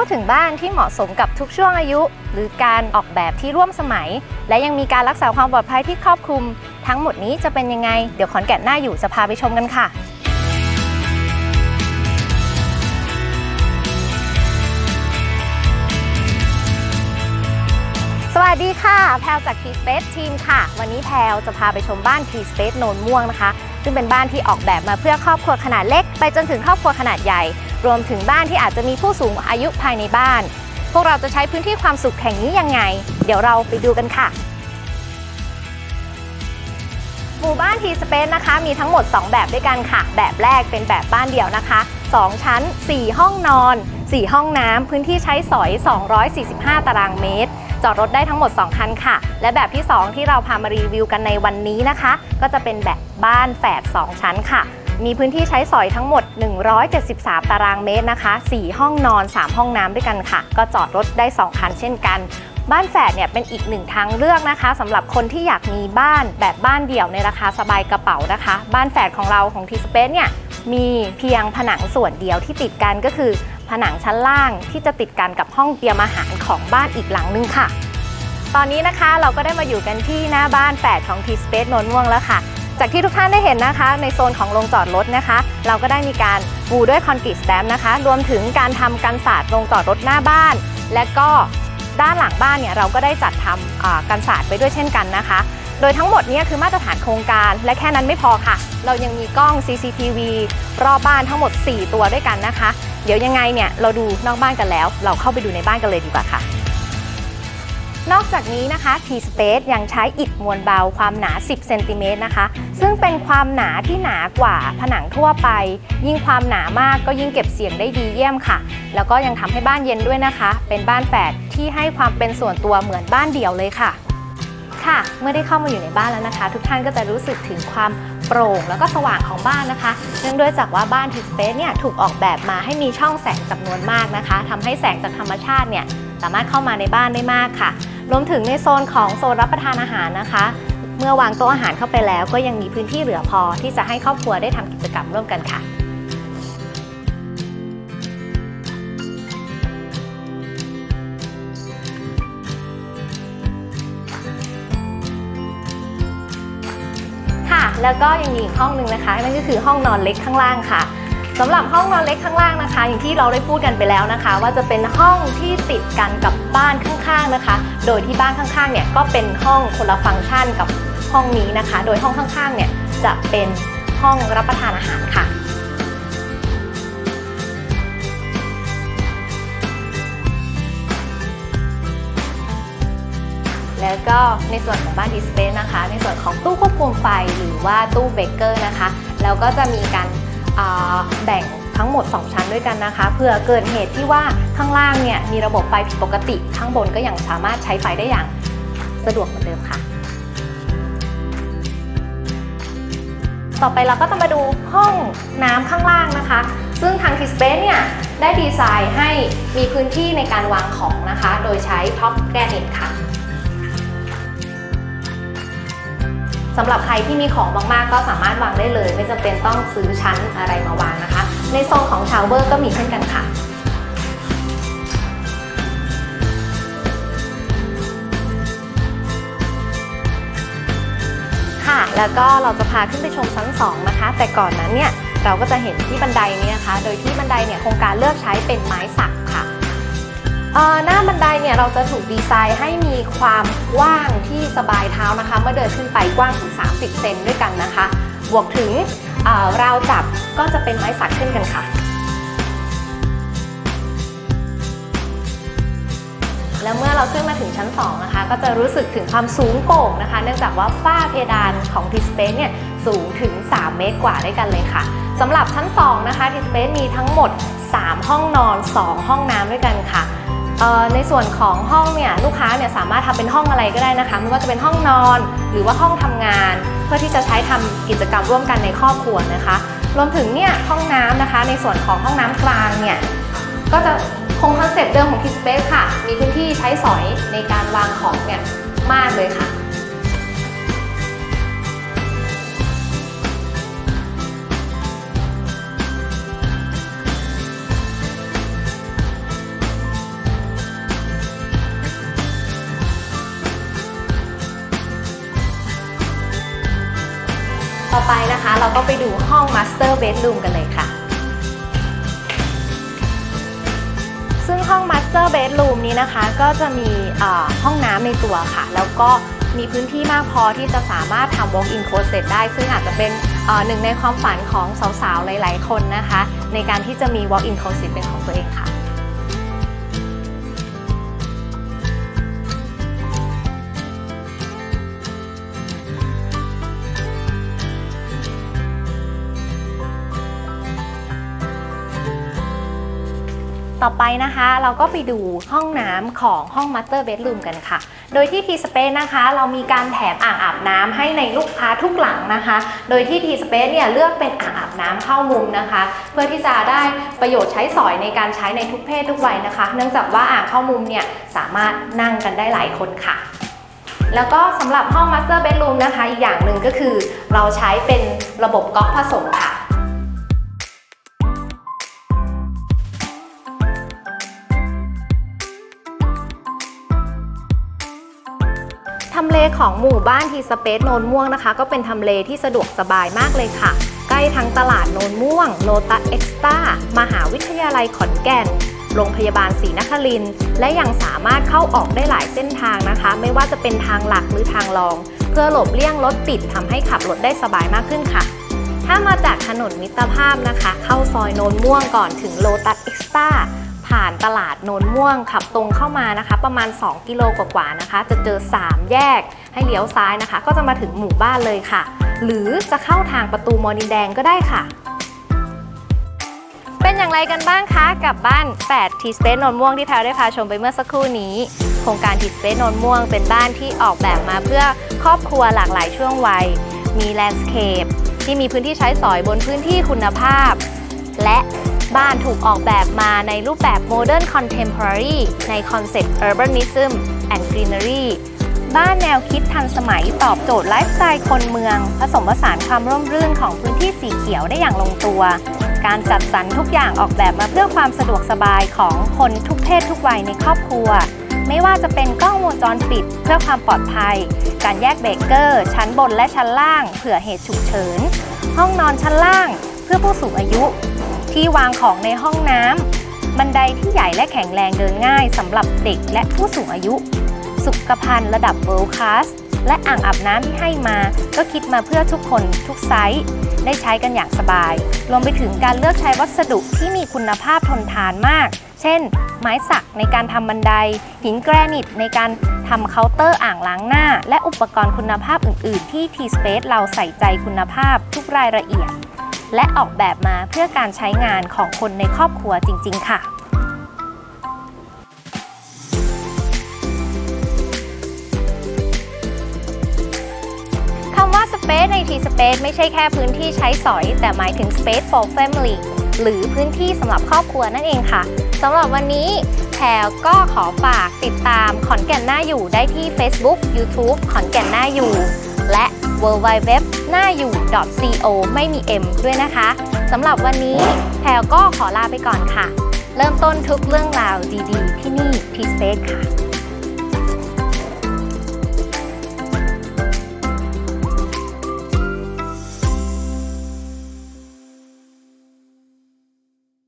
พูดถึงบ้านที่เหมาะสมกับทุกช่วงอายุ หรือการออกแบบที่ร่วมสมัย และยังมีการรักษาความปลอดภัยที่ครอบคลุม ทั้งหมดนี้จะเป็นยังไง เดี๋ยวขอนแก่นหน้าอยู่จะพาไปชมกันค่ะสวัสดีค่ะ แพลวจาก T-Space Team ค่ะ วันนี้แพลวจะพาไปชมบ้าน T-Space โนนม่วงนะคะ ซึ่งเป็นบ้านที่ออกแบบมาเพื่อครอบครัวขนาดเล็ก ไปจนถึงครอบครัวขนาดใหญ่ รวมถึงบ้านที่อาจจะมีผู้สูงอายุภายในบ้าน พวกเราจะใช้พื้นที่ความสุขแห่งนี้ยังไง เดี๋ยวเราไปดูกันค่ะ หมู่บ้าน T-Space นะคะ มีทั้งหมด 2 แบบด้วยกันค่ะ แบบแรกเป็นแบบบ้านเดี่ยวนะคะ 2 ชั้น 4 ห้องนอน 4 ห้องน้ำพื้นที่ใช้สอย 245 ตารางเมตรจอดรถได้ทั้งหมด 2 คันค่ะ และแบบที่ 2 ที่เราพามารีวิวกันในวันนี้นะคะ ก็จะเป็นแบบบ้านแฝด2ชั้นค่ะ มีพื้นที่ใช้สอยทั้งหมด 173 ตารางเมตรนะคะ 4 ห้องนอน 3 ห้องน้ำด้วยกันค่ะ ก็จอดรถได้ 2 คันเช่นกัน บ้านแฝดเนี่ยเป็นอีกหนึ่งทางเลือกนะคะสำหรับคนที่อยากมีบ้านแบบบ้านเดี่ยวในราคาสบายกระเป๋านะคะ บ้านแฝดของเราของทีสเปซเนี่ยมีเพียงผนังส่วนเดียวที่ติดกันก็คือ ผนังชั้นล่างที่จะติดกันกับห้องเตรียมอาหารของบ้านอีกหลังนึงค่ะ ตอนนี้นะคะเราก็ได้มาอยู่กันที่หน้าบ้านแฝดของทีสเปซนนม่วงแล้วค่ะ จากที่ทุกท่านได้เห็นนะคะ ในโซนของโรงจอดรถนะคะ เราก็ได้มีการปูด้วยคอนกรีตสแตมนะคะ รวมถึงการทำกันศาสตร์โรงจอดรถหน้าบ้าน และก็ด้านหลังบ้านเนี่ยเราก็ได้จัดทำกันศาสตร์ไปด้วยเช่นกันนะคะ โดยทั้งหมดนี้คือมาตรฐานโครงการ และแค่นั้นไม่พอค่ะ เรายังมีกล้อง CCTV รอบบ้านทั้งหมด 4 ตัวด้วยกันนะคะ เดี๋ยวยังไงเนี่ยเราดูนอกบ้านกันแล้ว เราเข้าไปดูในบ้านกันเลยดีกว่าค่ะ นอกจากนี้นะคะ T-Space ยังใช้อิฐมวลเบาความหนา 10 เซนติเมตรนะคะ ซึ่งเป็นความหนาที่หนากว่าผนังทั่วไป ยิ่งความหนามากก็ยิ่งเก็บเสียงได้ดีเยี่ยมค่ะ แล้วก็ยังทำให้บ้านเย็นด้วยนะคะ เป็นบ้านแฝดที่ให้ความเป็นส่วนตัวเหมือนบ้านเดี่ยวเลยค่ะ ค่ะ เมื่อได้เข้ามาอยู่ในบ้านแล้วนะคะ ทุกท่านก็จะรู้สึกถึงความโปร่งแล้วก็สว่างของบ้านนะคะ เนื่องด้วยจากว่าบ้านทีสเปซเนี่ยถูกออกแบบมาให้มีช่องแสงจำนวนมากนะคะทำให้แสงจากธรรมชาติเนี่ยสามารถเข้ามาในบ้านได้มากค่ะ รวมถึงในโซนของโซนรับประทานอาหารนะคะ เมื่อวางโต๊ะอาหารเข้าไปแล้ว ก็ยังมีพื้นที่เหลือพอที่จะให้ครอบครัวได้ทำกิจกรรมร่วมกันค่ะค่ะแล้วก็ยังมีอีกห้องหนึ่งนะคะนั่นก็คือห้องนอนเล็กข้างล่างค่ะ สำหรับห้องนอนเล็กข้างล่างนะคะ อย่างที่เราได้พูดกันไปแล้วนะคะ ว่าจะเป็นห้องที่ติดกันกับบ้านข้างๆนะคะ โดยที่บ้านข้างๆเนี่ยก็เป็นห้องคนละฟังก์ชันกับห้องนี้นะคะ โดยห้องข้างๆเนี่ยจะเป็นห้องรับประทานอาหารค่ะแล้วก็ในส่วนของบ้านดิสเพย์นะคะ ในส่วนของตู้ควบคุมไฟหรือว่าตู้เบเกอร์นะคะ แล้วก็จะมีการ แบ่งทั้งหมด 2 ชั้นด้วยกันนะคะเพื่อเกิดเหตุที่ว่าข้างล่างเนี่ยมีระบบไฟผิดปกติ ข้างบนก็ยังสามารถใช้ไฟได้อย่างสะดวกเหมือนเดิมค่ะ ต่อไปเราก็จะมาดูห้องน้ำข้างล่างนะคะ ซึ่งทางทีสเปซเนี่ยได้ดีไซน์ให้มีพื้นที่ในการวางของนะคะ โดยใช้ท็อปแกรนิตค่ะ สำหรับใครที่มีของมากๆ ก็สามารถวางได้เลย ไม่จำเป็นต้องซื้อชั้นอะไรมาวางนะคะ ในโซนของชาวเวอร์ก็มีเช่นกันค่ะค่ะ แล้วก็เราจะพาขึ้นไปชมชั้น2นะคะ แต่ก่อนนั้นเนี่ยเราก็จะเห็นที่บันไดนี้นะคะ โดยที่บันไดเนี่ยโครงการเลือกใช้เป็นไม้สักค่ะ หน้าบันไดเนี่ยเราจะถูกดีไซน์ให้มีความกว้างที่สบายเท้านะคะ เมื่อเดินขึ้นไปกว้างถึง 30 เซนด้วยกันนะคะ บวกถึงเราวจับก็จะเป็นไม้สักเช่นกันค่ะ แล้วเมื่อเราขึ้นมาถึงชั้น 2 นะคะ ก็จะรู้สึกถึงความสูงโป่งนะคะ เนื่องจากว่าฝ้าเพดานของทีสเปซเนี่ยสูงถึง 3 เมตรกว่าด้วยกันเลยค่ะสำหรับชั้น 2 นะคะทีสเปซมีทั้งหมด 3 ห้องนอน 2 ห้องน้ำด้วยกันค่ะ ในส่วนของห้องเนี่ยลูกค้าเนี่ยสามารถทำเป็นห้องอะไรก็ได้นะคะไม่ว่าจะเป็นห้องนอน หรือว่าห้องทำงาน เพื่อที่จะใช้ทำกิจกรรมร่วมกันในครอบครัวนะคะ รวมถึงเนี่ยห้องน้ำนะคะ ในส่วนของห้องน้ำกลางเนี่ยก็จะคงคอนเซ็ปต์เดิมของคิสเปซค่ะ มีพื้นที่ใช้สอยในการวางของเนี่ยมากเลยค่ะ ต่อไปนะคะ เราก็ไปดูห้อง Master Bedroom กันเลยค่ะ ซึ่งห้อง Master Bedroom นี้นะคะ ก็จะมีห้องน้ำในตัวค่ะ แล้วก็มีพื้นที่มากพอที่จะสามารถทำ walk-in closet ได้ ซึ่งอาจจะเป็นหนึ่งในความฝันของสาวๆ หลายๆ คนนะคะ ในการที่จะมี walk-in closet เป็นของตัวเองค่ะ ต่อไปนะคะ เราก็ไปดูห้องน้ำของห้อง Master Bedroom กันค่ะ โดยที่ T Space นะคะ เรามีการแถมอ่างอาบน้ำให้ในลูกค้าทุกหลังนะคะ โดยที่ T Space เนี่ยเลือกเป็นอ่างอาบน้ำเข้ามุมนะคะ เพื่อที่จะได้ประโยชน์ใช้สอยในการใช้ในทุกเพศทุกวัยนะคะ เนื่องจากว่าอ่างเข้ามุมเนี่ยสามารถนั่งกันได้หลายคนค่ะแล้วก็สำหรับห้อง Master Bedroom นะคะ อีกอย่างหนึ่งก็คือเราใช้เป็นระบบก๊อกผสมค่ะ เลของหมู่บ้านทีสเปซโนนม่วงนะคะ ก็เป็นทำเลที่สะดวกสบายมากเลยค่ะ ใกล้ทั้งตลาดโนนม่วงโลตัสเอ็กซ์ตามหาวิทยาลัยขอนแก่น โรงพยาบาลศรีนครินทร์และยังสามารถเข้าออกได้หลายเส้นทางนะคะ ไม่ว่าจะเป็นทางหลักหรือทางรอง เพื่อหลบเลี่ยงรถติดทำให้ขับรถได้สบายมากขึ้นค่ะ ถ้ามาจากถนนมิตรภาพนะคะ เข้าซอยโนนม่วงก่อนถึงโลตัสเอ็กซ์ตา ผ่านตลาดโนนม่วงขับตรงเข้ามานะคะ ประมาณ 2 กิโลกว่าๆนะคะ จะเจอ 3 แยกให้เลี้ยวซ้ายนะคะ ก็จะมาถึงหมู่บ้านเลยค่ะ หรือจะเข้าทางประตูมอนินแดงก็ได้ค่ะ เป็นอย่างไรกันบ้างคะกับบ้าน8 T Space นนม่วงที่แพรได้พาชมไปเมื่อสักครู่นี้โครงการ T Space นนม่วงเป็นบ้านที่ออกแบบมาเพื่อครอบครัวหลากหลายช่วงวัย มีแลนด์สเคปที่มีพื้นที่ใช้สอยบนพื้นที่คุณภาพ และ บ้านถูกออกแบบมาในรูปแบบ Modern Contemporary ในคอนเซ็ปต์ Urbanism and Greenery บ้านแนวคิดทันสมัยตอบโจทย์ไลฟ์สไตล์คนเมือง ผสมผสานความร่มรื่นของพื้นที่สีเขียวได้อย่างลงตัว การจัดสรรทุกอย่างออกแบบมาเพื่อความสะดวกสบายของคนทุกเพศทุกวัยในครอบครัว ไม่ว่าจะเป็นกล้องวงจรปิดเพื่อความปลอดภัย การแยกเบรกเกอร์ ชั้นบนและชั้นล่าง เผื่อเหตุฉุกเฉิน ห้องนอนชั้นล่าง เพื่อผู้สูงอายุ ที่วางของในห้องน้ำบันไดที่ใหญ่และแข็งแรงเดินง่ายสำหรับเด็กและผู้สูงอายุ สุขภัณฑ์ระดับ World Class และอ่างอาบน้ำที่ให้มาก็คิดมาเพื่อทุกคนทุกไซส์ได้ใช้กันอย่างสบาย รวมไปถึงการเลือกใช้วัสดุที่มีคุณภาพทนทานมาก เช่น ไม้สักในการทำบันได หินแกรนิตในการทำเคาน์เตอร์อ่างล้างหน้า และอุปกรณ์คุณภาพอื่น ๆ ที่ T-Space เราใส่ใจคุณภาพทุกรายละเอียด และออกแบบมาเพื่อการใช้งานของคนในครอบครัวจริง ๆ ค่ะคำว่า Space ใน T Space ไม่ใช่แค่พื้นที่ใช้สอย แต่หมายถึง Space for Family หรือพื้นที่สำหรับครอบครัวนั่นเองค่ะสำหรับวันนี้แพรก็ขอฝากติดตามขอนแก่นหน้าอยู่ได้ที่ Facebook YouTube ขอนแก่นหน้าอยู่ และ w w w หน้าอยู่ co ไม่มี m ด้วยนะคะสำหรับวันนี้แพรก็ขอลาไปก่อนค่ะ เริ่มต้นทุกเรื่องราวดีๆ ที่นี่ T Space ค่ะ